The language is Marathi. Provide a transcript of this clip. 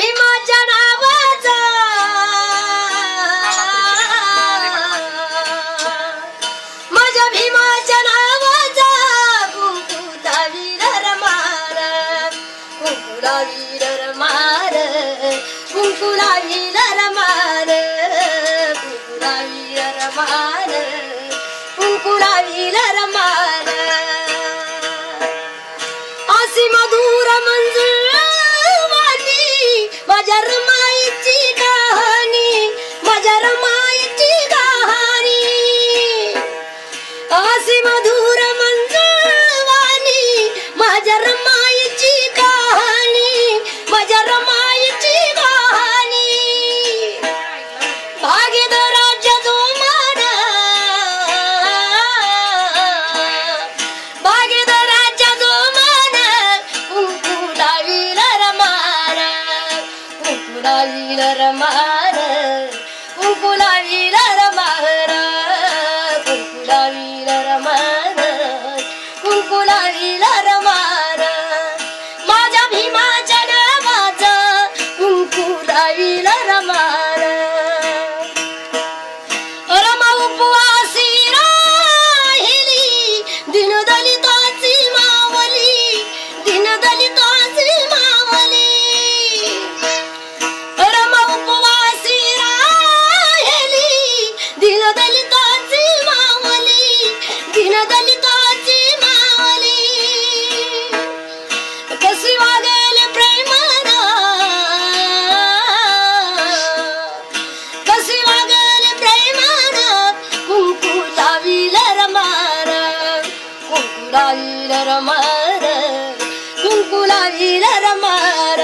भीमाच्या नावाचा. माझ्या भीमाच्या नावाचा कुंकुला वीरर मार. कुकुरा वीरर मार. कुंकुला वीर मार. कुंकुला वीर मार. कुंकुला वीर मार. मधुर मंजूर माझ्या रमाईची कहाणी माझ्या रमाईची कहाणी. भागीदाराच्या जोमाना भागीदाराच्या जोमाना कुंकुला विलर मार कुंकुला कुंकुला कुंकुलावी रमार कुंकुलावी रमार